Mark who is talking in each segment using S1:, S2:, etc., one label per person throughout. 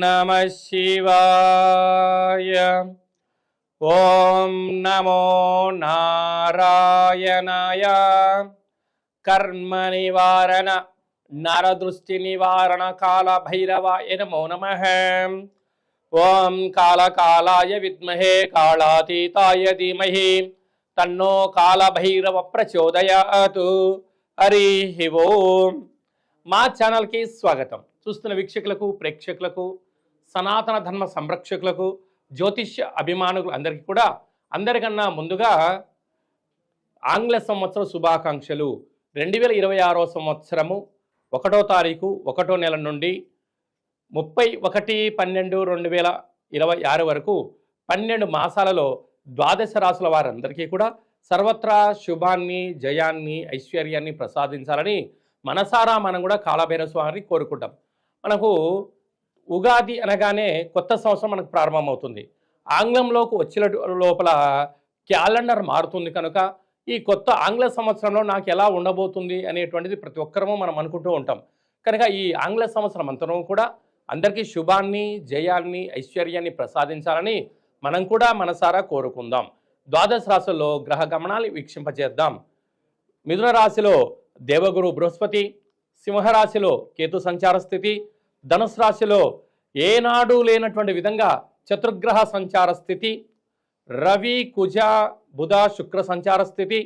S1: నమ శివాయ ఓం నమో నారాయణాయ కర్మ నివారణ నరదృష్టి నివారణ కాల భైరవాయ నమో నమ ఓం కాళకాలాయ విద్మహే కాళాతీతాయ ధీమహి తన్నో కాలభైరవ ప్రచోదయాతు హరి ఓం మా ఛానల్కి స్వాగతం. చూస్తున్న వీక్షకులకు ప్రేక్షకులకు సనాతన ధర్మ సంరక్షకులకు జ్యోతిష్య అభిమానులు అందరికీ కూడా అందరికన్నా ముందుగా ఆంగ్ల సంవత్సర శుభాకాంక్షలు. రెండు వేల ఇరవై ఆరో సంవత్సరము ఒకటో తారీఖు ఒకటో నెల నుండి ముప్పై ఒకటి పన్నెండు రెండు వేల ఇరవై ఆరు వరకు పన్నెండు మాసాలలో ద్వాదశ రాసుల వారందరికీ కూడా సర్వత్రా శుభాన్ని జయాన్ని ఐశ్వర్యాన్ని ప్రసాదించాలని మనసారా మనం కూడా కాలభైరవ స్వామిని కోరుకుంటాం. మనకు ఉగాది అనగానే కొత్త సంవత్సరం మనకు ప్రారంభమవుతుంది. ఆంగ్లంలోకి వచ్చిన లోపల క్యాలెండర్ మారుతుంది కనుక ఈ కొత్త ఆంగ్ల సంవత్సరంలో నాకు ఎలా ఉండబోతుంది అనేటువంటిది ప్రతి ఒక్కరము మనం అనుకుంటూ ఉంటాం. కనుక ఈ ఆంగ్ల సంవత్సరం అంతరం కూడా అందరికీ శుభాన్ని జయాన్ని ఐశ్వర్యాన్ని ప్రసాదించాలని మనం కూడా మనసారా కోరుకుందాం. ద్వాదశ రాశుల్లో గ్రహ గమనాలు వీక్షింపజేద్దాం. మిథున రాశిలో దేవగురు బృహస్పతి సింహరాశిలో కేతు సంచార స్థితి ధనుసు రాశిలో ఏనాడు లేనటువంటి విధంగా చతుర్గ్రహ సంచార స్థితి రవి కుజ బుధ శుక్ర సంచార స్థితి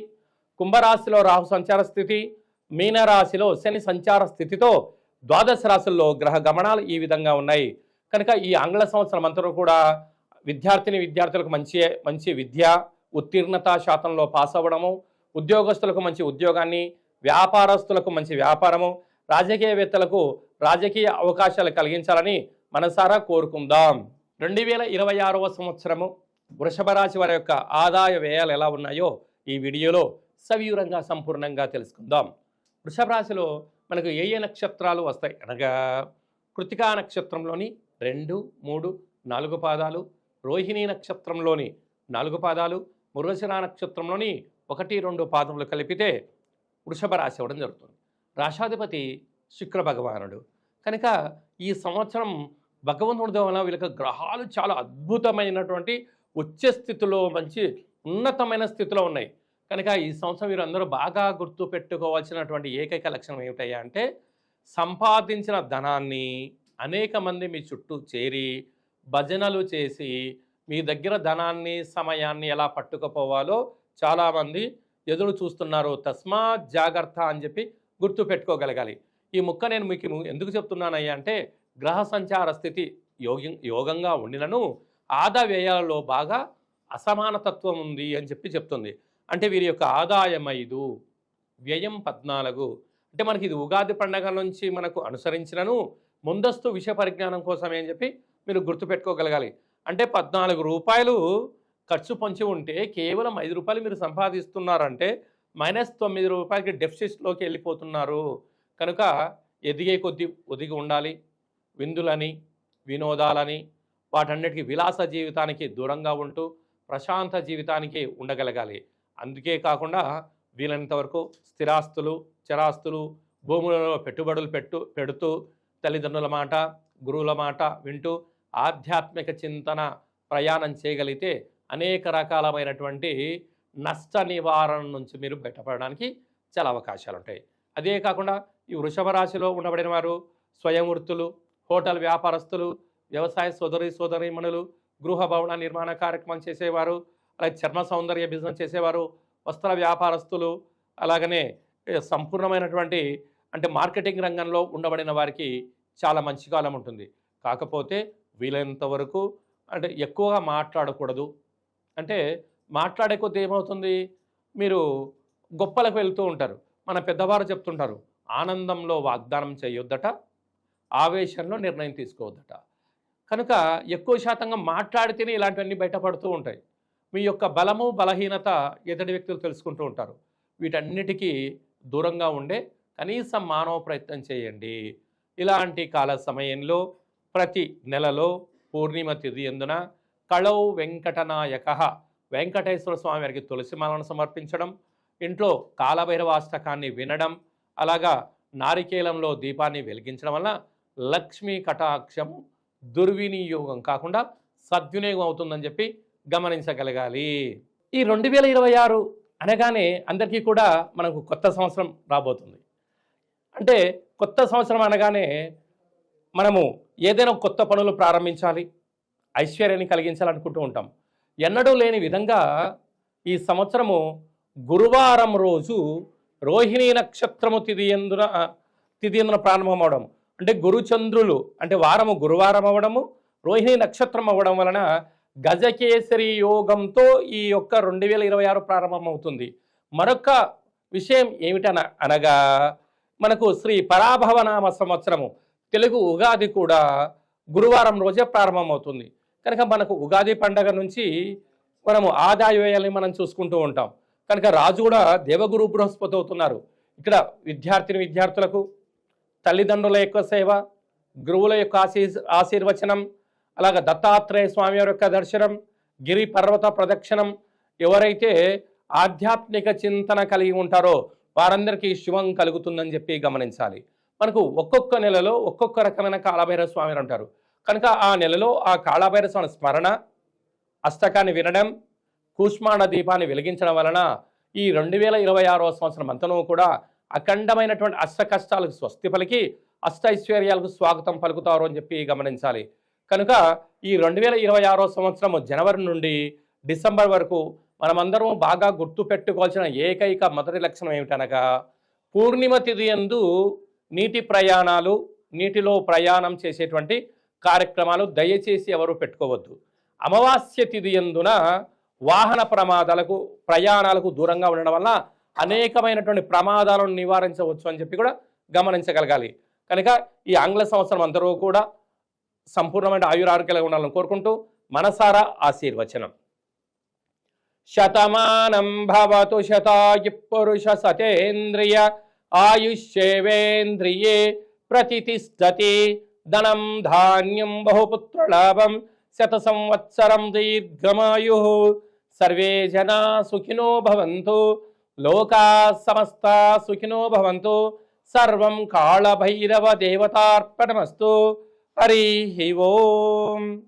S1: కుంభరాశిలో రాహు సంచార స్థితి మీనరాశిలో శని సంచార స్థితితో ద్వాదశ రాశుల్లో గ్రహ గమనాలు ఈ విధంగా ఉన్నాయి. కనుక ఈ ఆంగ్ల సంవత్సరం అంతా కూడా విద్యార్థిని విద్యార్థులకు మంచి మంచి విద్య ఉత్తీర్ణత శాతంలో పాస్ అవ్వడము ఉద్యోగస్తులకు మంచి ఉద్యోగాన్ని వ్యాపారస్తులకు మంచి వ్యాపారము రాజకీయవేత్తలకు రాజకీయ అవకాశాలు కలిగించాలని మనసారా కోరుకుందాం. రెండు వేల ఇరవై ఆరవ సంవత్సరము వృషభ రాశి వారి యొక్క ఆదాయ వ్యయాలు ఎలా ఉన్నాయో ఈ వీడియోలో సవివరంగా సంపూర్ణంగా తెలుసుకుందాం. వృషభ రాశిలో మనకు ఏ ఏ నక్షత్రాలు వస్తాయి? అనగా కృతికా నక్షత్రంలోని రెండు మూడు నాలుగు పాదాలు రోహిణీ నక్షత్రంలోని నాలుగు పాదాలు మృగశిర నక్షత్రంలోని ఒకటి రెండు పాదములు కలిపితే వృషభ రాశి అవ్వడం జరుగుతుంది. రాశాధిపతి శుక్ర భగవానుడు. కనుక ఈ సంవత్సరం భగవంతుడి వలన వీళ్ళకి గ్రహాలు చాలా అద్భుతమైనటువంటి వచ్చే స్థితిలో మంచి ఉన్నతమైన స్థితిలో ఉన్నాయి. కనుక ఈ సంవత్సరం వీరందరూ బాగా గుర్తు పెట్టుకోవాల్సినటువంటి ఏకైక లక్షణం ఏమిటయ్యా అంటే సంపాదించిన ధనాన్ని అనేక మంది మీ చుట్టూ చేరి భజనలు చేసి మీ దగ్గర ధనాన్ని సమయాన్ని ఎలా పట్టుకుపోవాలో చాలామంది ఎదురు చూస్తున్నారు. తస్మాత్ జాగ్రత్త అని చెప్పి గుర్తు పెట్టుకోగలగాలి. ఈ ముక్క నేను మీకు ఎందుకు చెప్తున్నానయ్యా అంటే గ్రహ సంచార స్థితి యోగి యోగంగా ఉండినను ఆదా వ్యయాలలో బాగా అసమానతత్వం ఉంది అని చెప్పి చెప్తుంది. అంటే వీరి యొక్క ఆదాయం ఐదు వ్యయం పద్నాలుగు. అంటే మనకి ఇది ఉగాది పండగ నుంచి మనకు అనుసరించినను ముందస్తు విషయ పరిజ్ఞానం కోసమే అని చెప్పి మీరు గుర్తుపెట్టుకోగలగాలి. అంటే పద్నాలుగు రూపాయలు ఖర్చు పొంచి ఉంటే కేవలం ఐదు రూపాయలు మీరు సంపాదిస్తున్నారంటే మైనస్ తొమ్మిది రూపాయలకి డెఫిసిట్లోకి వెళ్ళిపోతున్నారు. కనుక ఎదిగే కొద్దీ ఒదిగి ఉండాలి. విందులని వినోదాలని వాటన్నిటికీ విలాస జీవితానికి దూరంగా ఉంటూ ప్రశాంత జీవితానికి ఉండగలగాలి. అందుకే కాకుండా వీలైనంత వరకు స్థిరాస్తులు చరాస్తులు భూములలో పెట్టుబడులు పెట్టు పెడుతూ తల్లిదండ్రుల మాట గురువుల మాట వింటూ ఆధ్యాత్మిక చింతన ప్రయాణం చేయగలిగితే అనేక రకాలమైనటువంటి నష్ట నివారణ నుంచి మీరు బయటపడడానికి చాలా అవకాశాలు ఉంటాయి అదే కాకుండా ఈ వృషభ రాశిలో ఉండబడిన వారు స్వయం వృత్తులు హోటల్ వ్యాపారస్తులు వ్యవసాయ సోదరి సోదరిమణులు గృహ భవన నిర్మాణ కార్యక్రమం చేసేవారు అలాగే చర్మ సౌందర్య బిజినెస్ చేసేవారు వస్త్ర వ్యాపారస్తులు అలాగనే సంపూర్ణమైనటువంటి అంటే మార్కెటింగ్ రంగంలో ఉండబడిన వారికి చాలా మంచి కాలం ఉంటుంది. కాకపోతే వీలైనంత వరకు అంటే ఎక్కువగా మాట్లాడకూడదు. అంటే మాట్లాడే కొద్దీ ఏమవుతుంది? మీరు గొప్పలకు వెళ్తూ ఉంటారు. మన పెద్దవారు చెప్తుంటారు ఆనందంలో వాగ్దానం చేయొద్దట ఆవేశంలో నిర్ణయం తీసుకోవద్దట. కనుక ఎక్కువ శాతంగా మాట్లాడితేనే ఇలాంటివన్నీ బయటపడుతూ ఉంటాయి. మీ యొక్క బలము బలహీనత ఎదుటి వ్యక్తులు తెలుసుకుంటూ ఉంటారు. వీటన్నిటికీ దూరంగా ఉండే కనీసం మానవ ప్రయత్నం చేయండి. ఇలాంటి కాల సమయంలో ప్రతి నెలలో పూర్ణిమ తిథి ఎందున కళౌ వెంకటనాయక. వెంకటేశ్వర స్వామి వారికి తులసిమాలను సమర్పించడం ఇంట్లో కాలభైరవాష్టకాన్ని వినడం అలాగా నారికేలంలో దీపాన్ని వెలిగించడం వల్ల లక్ష్మీ కటాక్షం దుర్వినియోగం కాకుండా సద్వినియోగం అవుతుందని చెప్పి గమనించగలగాలి. ఈ రెండు వేల ఇరవై ఆరు అనగానే అందరికీ కూడా మనకు కొత్త సంవత్సరం రాబోతుంది. అంటే కొత్త సంవత్సరం అనగానే మనము ఏదైనా కొత్త పనులు ప్రారంభించాలి ఐశ్వర్యాన్ని కలిగించాలనుకుంటూ ఉంటాం. ఎన్నడూ లేని విధంగా ఈ సంవత్సరము గురువారం రోజు రోహిణీ నక్షత్రము తిది ఎందున తిది ఎందున ప్రారంభం అవడం అంటే గురుచంద్రులు అంటే వారము గురువారం అవ్వడము రోహిణీ నక్షత్రం అవ్వడం వలన గజకేసరి యోగంతో ఈ యొక్క రెండు వేల ఇరవై ఆరు ప్రారంభమవుతుంది. మరొక విషయం ఏమిటన అనగా మనకు శ్రీ పరాభవనామ సంవత్సరము తెలుగు ఉగాది కూడా గురువారం రోజే ప్రారంభమవుతుంది. కనుక మనకు ఉగాది పండగ నుంచి మనము ఆదాయ వ్యయాల్ని మనం చూసుకుంటూ ఉంటాం. కనుక రాజు కూడా దేవగురు బృహస్పతి అవుతున్నారు. ఇక్కడ విద్యార్థిని విద్యార్థులకు తల్లిదండ్రుల యొక్క సేవ గురువుల యొక్క ఆశీ ఆశీర్వచనం అలాగ దత్తాత్రేయ స్వామి వారి యొక్క దర్శనం గిరి పర్వత ప్రదక్షిణం ఎవరైతే ఆధ్యాత్మిక చింతన కలిగి ఉంటారో వారందరికీ శివం కలుగుతుందని చెప్పి గమనించాలి. మనకు ఒక్కొక్క నెలలో ఒక్కొక్క రకమైన కాళభైరవ స్వామి అంటారు కనుక ఆ నెలలో ఆ కాళభైరవ స్వామి స్మరణ అష్టకాన్ని వినడం కూష్మాండ దీపాన్ని వెలిగించడం వలన ఈ రెండు వేల ఇరవై ఆరో సంవత్సరం అంతనూ కూడా అఖండమైనటువంటి అష్ట కష్టాలకు స్వస్తి పలికి అష్ట ఐశ్వర్యాలకు స్వాగతం పలుకుతారు అని చెప్పి గమనించాలి. కనుక ఈ రెండు వేల ఇరవై ఆరో సంవత్సరం జనవరి నుండి డిసెంబర్ వరకు మనమందరం బాగా గుర్తు పెట్టుకోవాల్సిన ఏకైక మొదటి లక్షణం ఏమిటనగా పూర్ణిమ తిథి ఎందు నీటి ప్రయాణాలు నీటిలో ప్రయాణం చేసేటువంటి కార్యక్రమాలు దయచేసి ఎవరు పెట్టుకోవద్దు. అమావాస్య తిథి ఎందున వాహన ప్రమాదాలకు ప్రయాణాలకు దూరంగా ఉండడం వల్ల అనేకమైనటువంటి ప్రమాదాలను నివారించవచ్చు అని చెప్పి కూడా గమనించగలగాలి. కనుక ఈ ఆంగ్ల సంవత్సరం అందరూ కూడా సంపూర్ణమైన ఆయురారోగ్యాలుగా ఉండాలని కోరుకుంటూ మనసారా ఆశీర్వచనం. శతమానం భవతు శతాయు పురుష సతేంద్రియ ఆయుష్యేవేంద్రియే ప్రతిష్టతి ధనం ధాన్యం బహుపుత్రలాభం శత సంవత్సరం దీర్ఘమాయు. సర్వే జనా సుఖినో భవంతు. లోకా సమస్త సుఖినో భవంతు. సర్వం కాళభైరవ దేవతార్పణమస్తు. హరి ఓం.